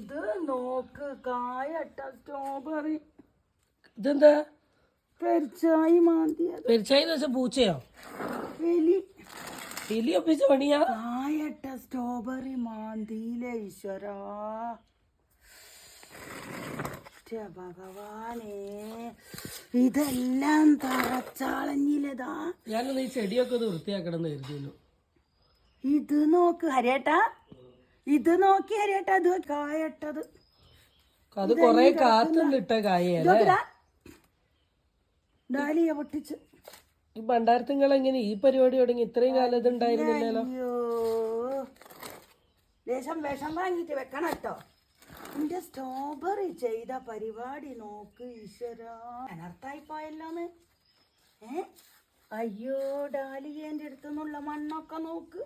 ഇത് നോക്ക് കായട്ട സ്ട്രോബെറി ഇതെന്താ? പെരിച്ചായി മാന്തിയ പെരിച്ചായി വെച്ചാൽ പൂച്ചയോ? എലി. എലി ഒപ്പിച്ച പണിയാ? കായട്ട സ്ട്രോബെറി മാന്തിയിലെ ഈശ്വരാ. ഭഗവാനേ. ഇതെല്ലാം തറച്ചാളഞ്ഞില്ലതാ. ഞാനൊന്ന് ഈ ചെടിയൊക്കെ ഒന്ന് വൃത്തിയാക്കണം എന്ന് കരുതിയല്ലോ ഇത് നോക്ക് ഹരിയേട്ടാ. ഇത് നോക്കി ഹരിയേട്ടാ അത്. കായട്ടത് അത് കൊറേ കാത്തുണ്ടിട്ട കായ ഡാലിയ പൊട്ടിച്ച്. ഈ ഭണ്ടാരത്തിങ്ങൾ എങ്ങനെ ഈ പരിപാടി തുടങ്ങി ഇത്രയും കാലം ഇത് ഉണ്ടായിരുന്നില്ലല്ലോ? വേഷം ലേശം വിഷം വാങ്ങിയിട്ട് വെക്കണം കേട്ടോ. എന്റെ സ്ട്രോബെറി ചെയ്ത പരിപാടി നോക്ക് ഈശ്വര. അനർത്ഥായി പോയല്ലോന്ന്. ഏ? അയ്യോ ഡാലിയേന്റെ അടുത്തുനിന്നുള്ള മണ്ണൊക്കെ നോക്ക്.